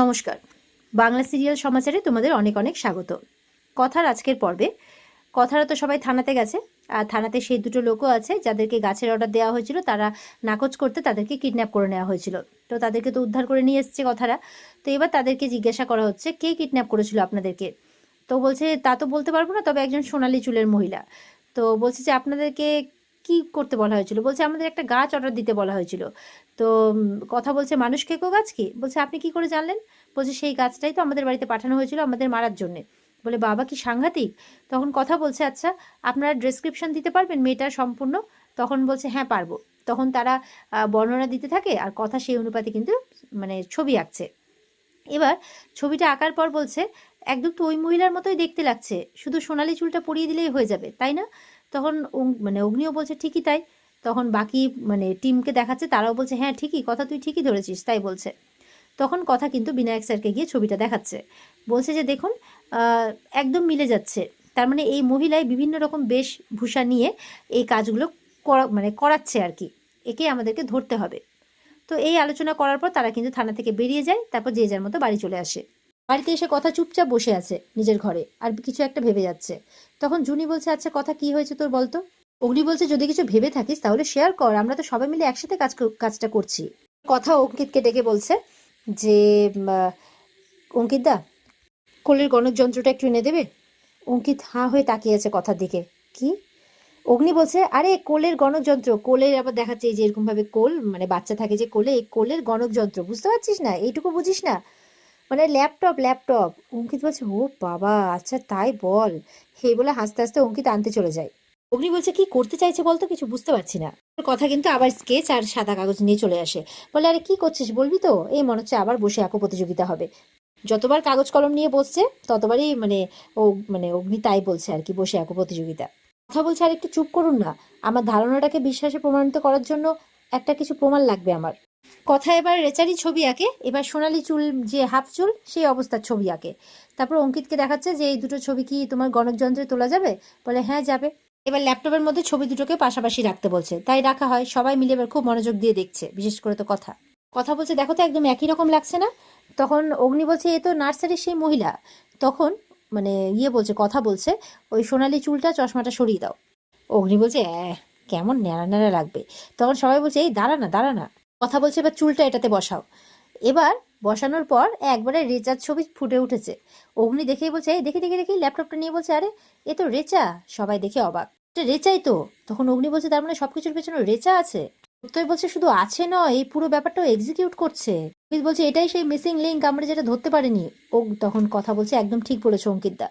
নমস্কার। বাংলা সিরিয়াল সমাচারে তোমাদের অনেক অনেক স্বাগত। কথার আজকের পর্বে, কথারা তো সবাই থানাতে গেছে, আর থানাতে সেই দুটো লোকও আছে যাদেরকে গাছের অর্ডার দেওয়া হয়েছিল, তারা নাকচ করতে তাদেরকে কিডন্যাপ করে নেওয়া হয়েছিল। তো তাদেরকে তো উদ্ধার করে নিয়ে এসছে কথারা। তো এবার তাদেরকে জিজ্ঞাসা করা হচ্ছে, কে কিডন্যাপ করেছিল আপনাদেরকে? তো বলছে, তা তো বলতে পারব না, তবে একজন সোনালী চুলের মহিলা। তো বলছে যে, আপনাদেরকে কি করতে বলা হয়েছিল? বলছে, আমাদের একটা গাছ অর্ডার দিতে বলা হয়েছিল। তো কথা বলছে, মানুষ খেকো গাছ কি? বলছে, আপনি কি করে জানলেন? বলছে, সেই গাছটাই তো আমাদের বাড়িতে পাঠানো হয়েছিল আমাদের মারার জন্যে। বলে, বাবা কি সাংঘাতিক? তখন কথা বলছে আচ্ছা আপনারা ডেসক্রিপশন দিতে পারবেন মেয়েটা সম্পূর্ণ? তখন বলছে হ্যাঁ পারব। তখন তারা বর্ণনা দিতে থাকে আর কথা সেই অনুপাতে কিন্তু মানে ছবি আঁকছে। এবার ছবিটা আঁকার পর বলছে, একদম তো ওই মহিলার মতোই দেখতে লাগছে। শুধু সোনালি চুলটা পরিয়ে দিলেই হয়ে যাবে, তাই না? তখন মানে অগ্নিও বলছে, ঠিকই তাই। তখন বাকি মানে টিমকে দেখাচ্ছে, তারাও বলছে হ্যাঁ ঠিকই, কথা তুই ঠিকই ধরেছিস, তাই বলছে। তখন কথা কিন্তু বিনায়ক স্যারকে গিয়ে ছবিটা দেখাচ্ছে। বলছে যে, দেখুন একদম মিলে যাচ্ছে। তার মানে এই মহিলায় বিভিন্ন রকম বেশভূষা নিয়ে এই কাজগুলো করা মানে করাচ্ছে আর কি। একে আমাদেরকে ধরতে হবে। তো এই আলোচনা করার পর তারা কিন্তু থানা থেকে বেরিয়ে যায়, তারপর যে যার মতো বাড়ি চলে আসে। বাড়িতে এসে কথা চুপচাপ বসে আছে নিজের ঘরে, আর কিছু একটা ভেবে যাচ্ছে। তখন জুনি বলছে আচ্ছা কথা কি হয়েছে তোর বলতো? অগ্নি বলছে, যদি কিছু ভেবে থাকিস তাহলে শেয়ার কর, আমরা তো সবাই মিলে একসাথে কাজ কাজটা করছি। কথা অঙ্কিতকে ডেকে বলছে যে উম, আহ, অঙ্কিত দা কোলের গণক যন্ত্রটা একটু এনে দেবে? অঙ্কিত হাঁ হয়ে তাকিয়ে আছে কথার দিকে। কি? অগ্নি বলছে আরে কোলের গণক যন্ত্র কোলের আবার দেখাচ্ছে এই যে এরকম ভাবে কোল মানে বাচ্চা থাকে যে কোলে এই কোলের গণক যন্ত্র বুঝতে পারছিস না? এইটুকু বুঝিস না? মানে ল্যাপটপ ল্যাপটপ। অঙ্কিত বলছে ও বাবা আচ্ছা তাই বল। হে বলে হাসতে হাসতে অঙ্কিত আনতে চলে যায়। অগ্নি বলছে, কি করতে চাইছে বলতো? কিছু বুঝতে পারছি না। কথা কিন্তু আবার স্কেচ আর সাদা কাগজ নিয়ে চলে আসে। বলে, আরে, কি করছিস বলবি তো? এই মনে হচ্ছে আবার বসে আঁকো প্রতিযোগিতা হবে। যতবার কাগজ কলম নিয়ে বসছে, ততবারই মানে ও মানে অগ্নি তাই বলছে আর কি, বসে আঁকো প্রতিযোগিতা। কথা বলছে, আর, একটু চুপ করুন না। আমার ধারণাটাকে বিশ্বাসে প্রমাণিত করার জন্য একটা কিছু প্রমাণ লাগবে আমার। কথা এবার রেচারি ছবি আঁকে। এবার সোনালি চুল, যে হাফ চুল, সেই অবস্থার ছবি আঁকে। তারপর অঙ্কিতকে দেখাচ্ছে যে, এই দুটো ছবি কি তোমার গণকযন্ত্রে তোলা যাবে? বলে হ্যাঁ যাবে। এবার ল্যাপটপের মধ্যে ছবি দুটোকে পাশাপাশি রাখতে বলছে। তাই রাখা হয় সবাই মিলে এবার খুব মনোযোগ দিয়ে দেখছে বিশেষ করে তো কথা। কথা বলছে দেখো তো একদম একই রকম লাগছে না? তখন অগ্নি বলছে এ তো নার্সারির সেই মহিলা। তখন মানে ইয়ে বলছে কথা বলছে ওই সোনালি চুলটা চশমাটা সরিয়ে দাও। অগ্নি বলছে "অ্যাঁ, কেমন ন্যাড়া ন্যাড়া লাগবে। তখন সবাই বলছে এই দাঁড়া না দাঁড়া না। কথা বলছে এবার চুলটা এটাতে বসাও। এবার বসানোর পর একবারে রেচার ছবি ফুটে উঠেছে। অগ্নি দেখেই বলছে দেখি দেখি দেখি, ল্যাপটপটা নিয়ে বলছে, আরে, এ তো রেচা। সবাই দেখে অবাক। এটা রেচাই তো? তখন অগ্নি বলছে, তার মানে সবকিছুর পেছনে রেচা আছে? সত্যই বলছে, শুধু আছে নয়, এই পুরো ব্যাপারটাও এক্সিকিউট করছে। অঙ্কিত বলছে, এটাই সেই মিসিং লিঙ্ক আমরা যেটা ধরতে পারিনি। ও তখন কথা বলছে, একদম ঠিক বলেছে অঙ্কিতদা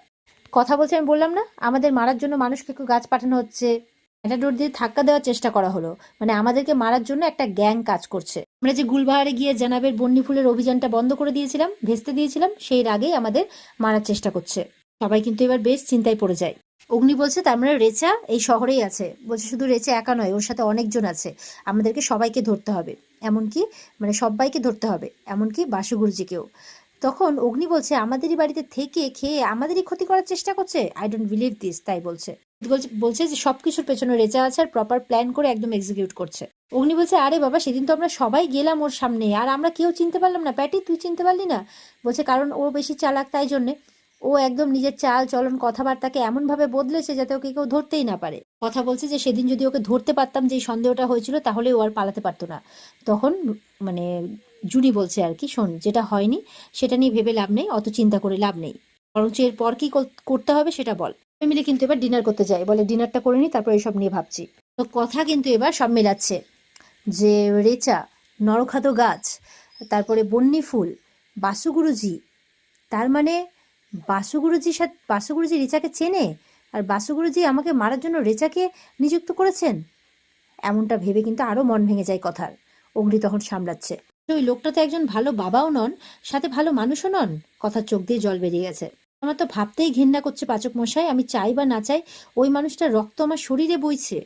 কথা বলছে, আমি বললাম না, আমাদের মারার জন্য মানুষকে একটু গাছ পাঠানো হচ্ছে। একটা ডোর দিয়ে ধাক্কা দেওয়ার চেষ্টা করা হলো। মানে আমাদেরকে মারার জন্য একটা গ্যাং কাজ করছে। আমরা যে গুলবাহারে গিয়ে জানাবের বন্যি ফুলের অভিযানটা বন্ধ করে দিয়েছিলাম, ভেস্তে দিয়েছিলাম, সেই আগেই আমাদের মারার চেষ্টা করছে। সবাই কিন্তু এবার বেশ চিন্তায় পড়ে যায়। অগ্নি বলছে, তার মানে রেচা এই শহরেই আছে। বলছে, শুধু রেচা একা নয়, ওর সাথে অনেকজন আছে। আমাদেরকে সবাইকে ধরতে হবে। এমনকি মানে সবাইকে ধরতে হবে। এমনকি বাসুগুরুজিকেও। তখন অগ্নি বলছে, আমাদেরই বাড়িতে থেকে খেয়ে আমাদেরই ক্ষতি করার চেষ্টা করছে। আই ডোন্ট বিলিভ দিস তাই বলছে। বলছে- যে সবকিছুর পেছনে রেচা আছে আর প্রপার প্ল্যান করে একদম এক্সিকিউট করছে। অগ্নি বলছে, আরে বাবা, সেদিন তো আমরা সবাই গেলাম ওর সামনে, আর আমরা কেউ চিনতে পারলাম না। প্যাটি, তুই চিনতে পারলি না? বলছে, কারণ ও বেশি চালাক তাই জন্যে। ও একদম নিজের চাল চলন কথাবার্তাকে এমনভাবে বদলেছে যাতে ওকে কেউ ধরতেই না পারে। কথা বলছে যে, সেদিন যদি ওকে ধরতে পারতাম যে সন্দেহটা হয়েছিল, তাহলে ও আর পালাতে পারতো না। তখন মানে জুনি বলছে আর কি, শোন, যেটা হয়নি, সেটা নিয়ে ভেবে লাভ নেই, অত চিন্তা করে লাভ নেই। বরঞ্চ এরপর কি কর- করতে হবে সেটা বল। মিলে কিন্তু এবার ডিনার করতে যাই। বলে ডিনারটা করে নিই, তারপর এইসব নিয়ে ভাবছি। তো কথা কিন্তু এবার সব মেলাচ্ছে। যে রেচা নরখাত গাছ, তারপরে বন্যি ফুল, বাসুগুরুজি, তার মানে বাসুগুরুজির সাথে, বাসুগুরুজি রেচাকে চেনে, আর বাসুগুরুজি আমাকে মারার জন্য রেচাকে নিযুক্ত করেছেন? এমনটা ভেবে কিন্তু আরও মন ভেঙে যায় কথার। অগ্নি তখন সামলাচ্ছে। ওই লোকটা তো একজন ভালো বাবাও নন, সাথে ভালো মানুষও নন, কথার চোখ দিয়ে জল বেরিয়ে গেছে। আমার তো ভাবতেই ঘৃণা করছে পাচক মশাই, আমি চাই বা না চাই, ওই মানুষটার রক্ত আমার শরীরে বইছে।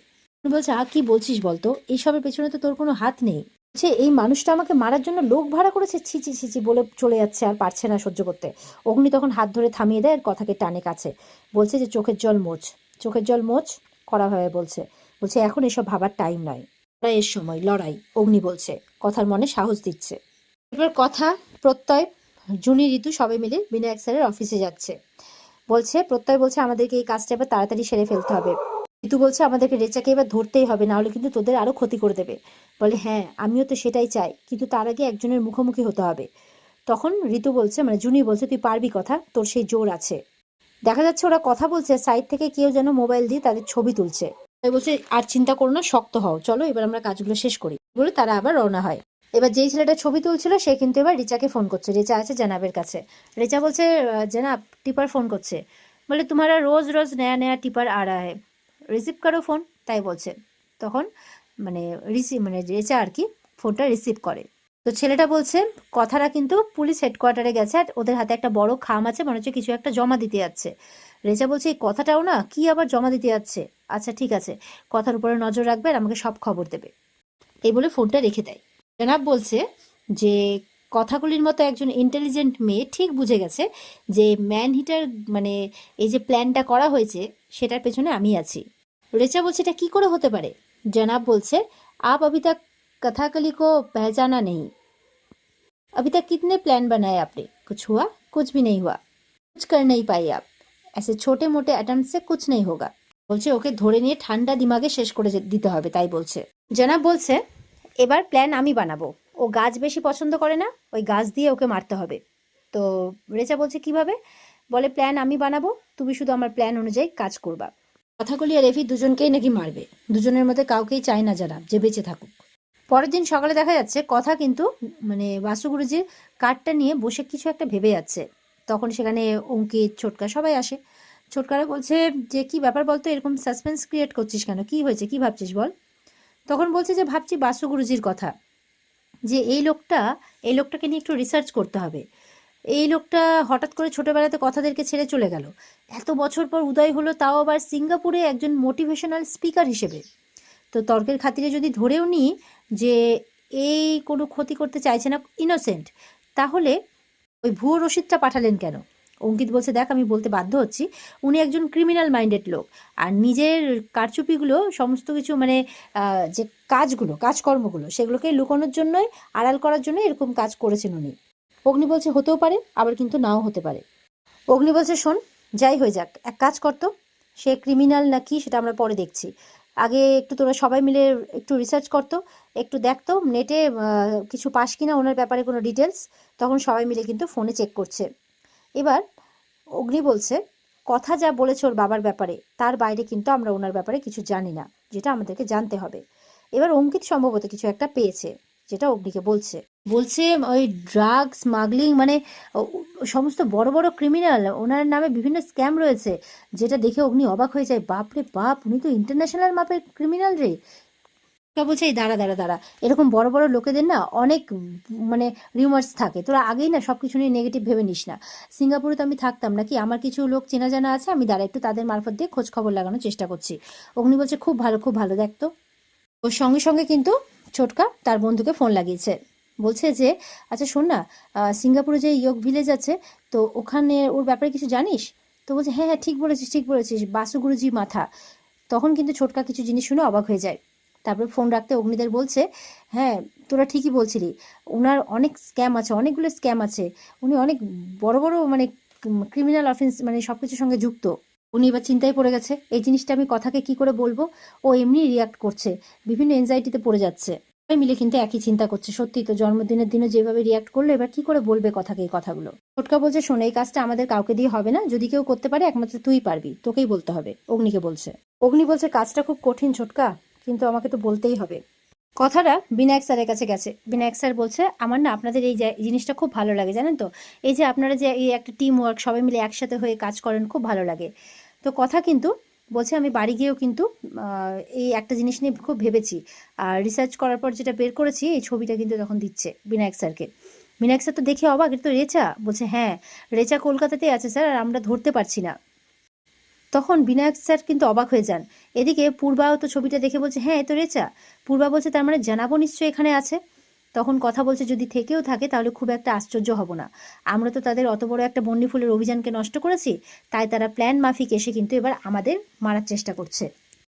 বলছে আ কি বলছিস বলতো? এইসবের পেছনে তো তোর কোনো হাত নেই। বলছে, এই মানুষটা আমাকে মারার জন্য লোক ভাড়া করেছে? ছিচি ছিচি বলে চলে যাচ্ছে আর পারছে না সহ্য করতে। অগ্নি তখন হাত ধরে থামিয়ে দেয় আর কথাকে টানে কাছে। বলছে যে, চোখের জল মোচ চোখের জল মোচ কড়াভাবে বলছে। বলছে, এখন এসব ভাবার টাইম নয়। লড়াইয়ের সময়, লড়াই। অগ্নি বলছে, কথার মনে সাহস দিচ্ছে। এবার কথা, প্রত্যয় জুনি ঋতু সবাই মিলে বিনায়ক স্যারের অফিসে যাচ্ছে। বলছে, প্রত্যয় বলছে, আমাদেরকে এই কাজটা এবার তাড়াতাড়ি সেরে ফেলতে হবে। ঋতু বলছে, আমাদেরকে রেচাকে এবার ধরতেই হবে, নাহলে কিন্তু তোদের আরও ক্ষতি করে দেবে। বলে হ্যাঁ আমিও তো সেটাই চাই, কিন্তু তার আগে একজনের মুখোমুখি হতে হবে। তখন ঋতু বলছে মানে জুনি বলছে, তুই পারবি কথা, তোর সেই জোর আছে। দেখা যাচ্ছে ওরা কথা বলছে সাইড থেকে কেউ যেন মোবাইল দিয়ে তাদের ছবি তুলছে। বলছে, আর চিন্তা করো না, শক্ত হও, চলো এবার আমরা কাজগুলো শেষ করি। বলে তারা আবার রওনা হয়। এবার যেই ছেলেটা ছবি তুলছিল সে কিন্তু এবার রিচাকে ফোন করছে। রিচা আছে জানাবের কাছে। রিচা বলছে "আহ, জানাব টিপার ফোন করছে। বলে তোমারা রোজ রোজ নয়া নয়া টিপার আ রা হ্যায় রিসিভ করো ফোন। তাই বলছে। তখন মানে রিসিভ মানে রেচা আর কি ফোনটা রিসিভ করে। তো ছেলেটা বলছে কথাটা কিন্তু পুলিশ হেডকোয়ার্টারে গেছে আর ওদের হাতে একটা বড় খাম আছে মনে হচ্ছে কিছু একটা জমা দিতে যাচ্ছে। রেচা বলছে এই কথাটাও না কি আবার জমা দিতে যাচ্ছে? আচ্ছা ঠিক আছে। কথার উপরে নজর রাখবে আর আমাকে সব খবর দেবে। এই বলে ফোনটা রেখে দেয়। জনাব বলছে যে কথাগুলির মতো একজন ইন্টেলিজেন্ট মেয়ে ঠিক বুঝে গেছে যে ম্যান হিটার মানে এই যে প্ল্যানটা করা হয়েছে সেটার পেছনে আমি আছি রেচা বলছে এটা কি করে হতে পারে জনাব বলছে আপ अभी तक कथाकली को पहचाना नहीं अभी तक कितने प्लान बनाए आपने कुछ हुआ कुछ भी नहीं हुआ कुछ कर नहीं पाई आप ऐसे छोटे मोटे अटेम्प्ट से कुछ नहीं होगा বলছে ওকে ধরে নিয়ে ঠান্ডা দিমাগে শেষ করে যে- দিতে হবে তাই বলছে জনাব বলছে এবার প্ল্যান আমি বানাবো। ও গাছ বেশি পছন্দ করে না, ওই গাছ দিয়ে ওকে মারতে হবে। তো রেচা বলছে, কীভাবে? বলে প্ল্যান আমি বানাবো, তুমি শুধু আমার প্ল্যান অনুযায়ী কাজ করবা। কথাগুলি আর এফি দুজনকেই নাকি মারবে। দুজনের মধ্যে কাউকেই চায় না যারা, যে বেঁচে থাকুক। পরের দিন সকালে দেখা যাচ্ছে, কথা কিন্তু মানে বাসুগুরুজির কার্ডটা নিয়ে বসে কিছু একটা ভেবে যাচ্ছে। তখন সেখানে অঙ্কিত ছোটকা সবাই আসে। ছোটকারা বলছে, যে কি ব্যাপার বলতো? এরকম সাসপেন্স ক্রিয়েট করছিস কেন? কি হয়েছে? কি ভাবছিস বল? তখন বলছে যে, ভাবছি বাসু গুরুজির কথা, যে এই লোকটা, এই লোকটাকে নিয়ে একটু রিসার্চ করতে হবে। এই লোকটা হঠাৎ করে ছোটোবেলাতে কথাদেরকে ছেড়ে চলে গেল। এত বছর পর উদয় হলো, তাও আবার সিঙ্গাপুরে একজন মোটিভেশনাল স্পিকার হিসেবে। তো তর্কের খাতিরে যদি ধরেও নিই যে, এই কোনো ক্ষতি করতে চাইছে না ইনোসেন্ট তাহলে ওই ভুয়ো রসিদটা পাঠালেন কেন? অঙ্কিত বলছে, দেখ, আমি বলতে বাধ্য হচ্ছি। উনি একজন ক্রিমিনাল মাইন্ডেড লোক। আর নিজের কারচুপিগুলো, সমস্ত কিছু মানে যে কাজগুলো, কাজকর্মগুলো, সেগুলোকে লুকানোর জন্যই, আড়াল করার জন্য এরকম কাজ করেছেন উনি। অগ্নি বলছে, হতেও পারে, আবার কিন্তু নাও হতে পারে। অগ্নি বলছে, শোন, যাই হয়ে যাক, এক কাজ করতো সে ক্রিমিনাল না কি, সেটা আমরা পরে দেখছি। আগে একটু তোরা সবাই মিলে একটু রিসার্চ করতো একটু দেখতো নেটে কিছু পাস কিনা ওনার ব্যাপারে কোনো ডিটেলস তখন সবাই মিলে কিন্তু ফোনে চেক করছে। এবার অগ্নি বলছে, কথা যা বলেছে ওর বাবার ব্যাপারে, তার বাইরে কিন্তু আমরা ওনার ব্যাপারে কিছু জানি না, যেটা আমাদেরকে জানতে হবে। এবার অঙ্কিত সম্ভবত কিছু একটা পেয়েছে, যেটা অগ্নিকে বলছে। বলছে, ওই ড্রাগ স্মাগলিং মানে সমস্ত বড় বড় ক্রিমিনাল, ওনার নামে বিভিন্ন স্ক্যাম রয়েছে, যেটা দেখে অগ্নি অবাক হয়ে যায়। বাপ রে বাপ, উনি তো ইন্টারন্যাশনাল মাপের ক্রিমিনাল রে। তা বলছে, এই দাঁড়া দাঁড়া দাঁড়া। এরকম বড় বড় লোকেদের না অনেক মানে রিউমার্স থাকে। তোরা আগেই না সব কিছু নিয়ে নেগেটিভ ভেবে নিস না। সিঙ্গাপুরে তো আমি থাকতাম নাকি? আমার কিছু লোক চেনা জানা আছে, আমি দাঁড়া, একটু তাদের মারফত দিয়ে খোঁজ খবর লাগানোর চেষ্টা করছি। অগ্নি বলছে, খুব ভালো খুব ভালো, দেখ তো। ওর সঙ্গে সঙ্গে কিন্তু ছোটকা তার বন্ধুকে ফোন লাগিয়েছে। বলছে যে আচ্ছা শোন না সিঙ্গাপুরে যে ইয়োগ ভিলেজ আছে, তো ওখানে ওর ব্যাপারে কিছু জানিস? তো বলছে হ্যাঁ হ্যাঁ ঠিক বলেছিস ঠিক বলেছিস, বাসুগুরুজি মাথা। তখন কিন্তু ছোটকা কিছু জিনিস শুনে অবাক হয়ে যায়। তারপর ফোন রাখতে অগ্নিদের বলছে হ্যাঁ তোরা ঠিকই বলছিলি। ওনার অনেক স্ক্যাম আছে, অনেকগুলো স্ক্যাম আছে। উনি অনেক বড় বড় মানে ক্রিমিনাল অফেন্স মানে সব কিছুর সঙ্গে যুক্ত। উনি এবার চিন্তায় পড়ে গেছে, এই জিনিসটা আমি কথাকে কি করে বলব? ও এমনি রিয়াক্ট করছে, বিভিন্ন এনজাইটিতে পড়ে যাচ্ছে। সবাই মিলে কিন্তু একই চিন্তা করছে, সত্যি তো জন্মদিনের দিনে যেভাবে রিয়াক্ট করল, এবার কি করে বলবে কথাকে এই কথাগুলো? ছোটকা বলছে, শোন, এই কাজটা আমাদের কাউকে দিয়ে হবে না, যদি কেউ করতে পারে, একমাত্র তুই পারবি, তোকেই বলতে হবে। অগ্নিকে বলছে। অগ্নি বলছে, কাজটা খুব কঠিন ছোটকা কিন্তু আমাকে তো বলতেই হবে। কথাটা বিনায়ক স্যারের কাছে গেছে। বিনায়ক স্যার বলছে, আমার না আপনাদের এই জিনিসটা খুব ভালো লাগে, জানেন তো? এই যে আপনারা যে, এই একটা টিম ওয়ার্ক সবাই মিলে একসাথে হয়ে কাজ করেন, খুব ভালো লাগে। তো কথা কিন্তু বলছে, আমি বাড়ি গিয়েও কিন্তু এই একটা জিনিস নিয়ে খুব ভেবেছি। আর রিসার্চ করার পর যেটা বের করেছি, এই ছবিটা কিন্তু তখন দিচ্ছে বিনায়ক স্যারকে। বিনায়ক স্যার তো দেখে অবাক, এটা তো রেচা? বলছে হ্যাঁ রেচা কলকাতাতেই আছে স্যার, আর আমরা ধরতে পারছি না। তখন বিনায়ক স্যার কিন্তু অবাক হয়ে যান। এদিকে পূর্বাও তো ছবিটা দেখে বলছে হ্যাঁ এ তো রেচা। পূর্বা বলছে, তার মানে জানাব নিশ্চয়ই এখানে আছে? তখন কথা বলছে, যদি থেকেও থাকে, তাহলে খুব একটা আশ্চর্য হব না। আমরা তো তাদের অত বড় একটা বন্যি ফুলের অভিযানকে নষ্ট করেছি, তাই তারা প্ল্যান মাফিক এসে কিন্তু এবার আমাদের মারার চেষ্টা করছে।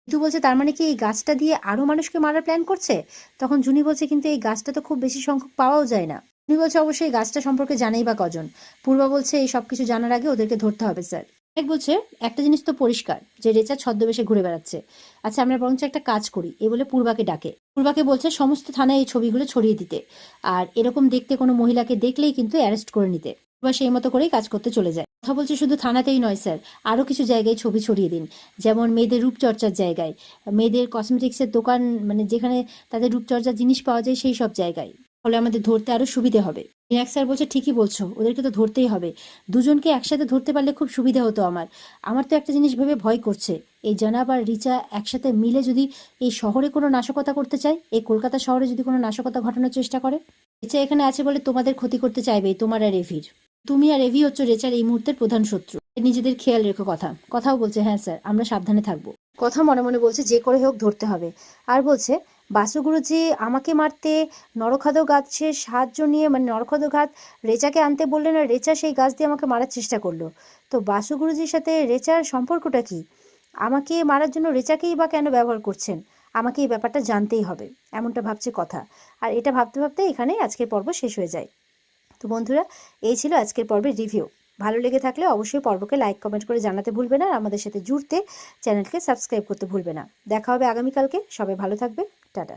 ঋতু বলছে, তার মানে কি এই গাছটা দিয়ে আরও মানুষকে মারার প্ল্যান করছে? তখন জুনি বলছে, কিন্তু এই গাছটা তো খুব বেশি সংখ্যক পাওয়াও যায় না। উনি বলছে, অবশ্যই গাছটা সম্পর্কে জানেই বা কজন। পূর্বা বলছে, এই সব কিছু জানার আগে ওদেরকে ধরতে হবে, স্যার। এক বলছে, একটা জিনিস তো পরিষ্কার, যে রেচা ছদ্মবেশে ঘুরে বেড়াচ্ছে। আচ্ছা আমরা বরঞ্চ একটা কাজ করি। এ বলে পূর্বাকে ডাকে। পূর্বাকে বলছে, সমস্ত থানায় এই ছবিগুলো ছড়িয়ে দিতে। আর এরকম দেখতে কোনো মহিলাকে দেখলেই কিন্তু অ্যারেস্ট করে নিতে। বা সেই মতো করেই কাজ করতে চলে যায়। কথা বলছে শুধু থানাতেই নয়, স্যার, আরও কিছু জায়গায় ছবি ছড়িয়ে দিন। যেমন মেয়েদের রূপচর্চার জায়গায়, মেয়েদের কসমেটিক্সের দোকান মানে যেখানে তাদের রূপচর্চার জিনিস পাওয়া যায় সেই সব জায়গায়। ফলে আমাদের ধরতে আরও সুবিধে হবে। বিনায়ক স্যার বলছে, ঠিকই বলছো, ওদেরকে তো ধরতেই হবে। দুজনকে একসাথে ধরতে পারলে খুব সুবিধা হতো আমার। আমার তো একটা জিনিস ভেবে ভয় করছে। এই জানাব আর রিচা একসাথে মিলে যদি এই শহরে কোনো নাশকতা করতে চায়, এই কলকাতা শহরে যদি কোনো নাশকতা ঘটানোর চেষ্টা করে? রেচা এখানে আছে বলে তোমাদের ক্ষতি করতে চাইবে, তোমার আর এভির। তুমি আর এভি হচ্ছে রেচার এই মুহূর্তের প্রধান শত্রু। নিজেদের খেয়াল রেখো কথা। কথাও বলছে হ্যাঁ স্যার আমরা সাবধানে থাকব। কথা মনে মনে বলছে, যে করে হোক ধরতে হবে। আর বলছে বাসুগুরুজি আমাকে মারতে নরখাদ গাছের সাহায্য নিয়ে মানে নরখাদ গাছ রেচাকে আনতে বললেন আর রেচা সেই গাছ দিয়ে আমাকে মারার চেষ্টা করল। তো বাসুগুরুজির সাথে রেচার সম্পর্কটা কি? আমাকে মারার জন্য রেচাকেই বা কেন ব্যবহার করছেন? আমাকে এই ব্যাপারটা জানতেই হবে। এমনটা ভাবছে কথা। আর এটা ভাবতে ভাবতে এখানেই আজকের পর্ব শেষ হয়ে যায়। তো বন্ধুরা, এই ছিল আজকের পর্বের রিভিউ। ভালো লেগে থাকলে অবশ্যই পর্বকে লাইক কমেন্ট করে জানাতে ভুলবে না আর আমাদের সাথে জুড়তে চ্যানেলকে সাবস্ক্রাইব করতে ভুলবে না। দেখা হবে আগামীকালকে। সবাই ভালো থাকবে। টাটা।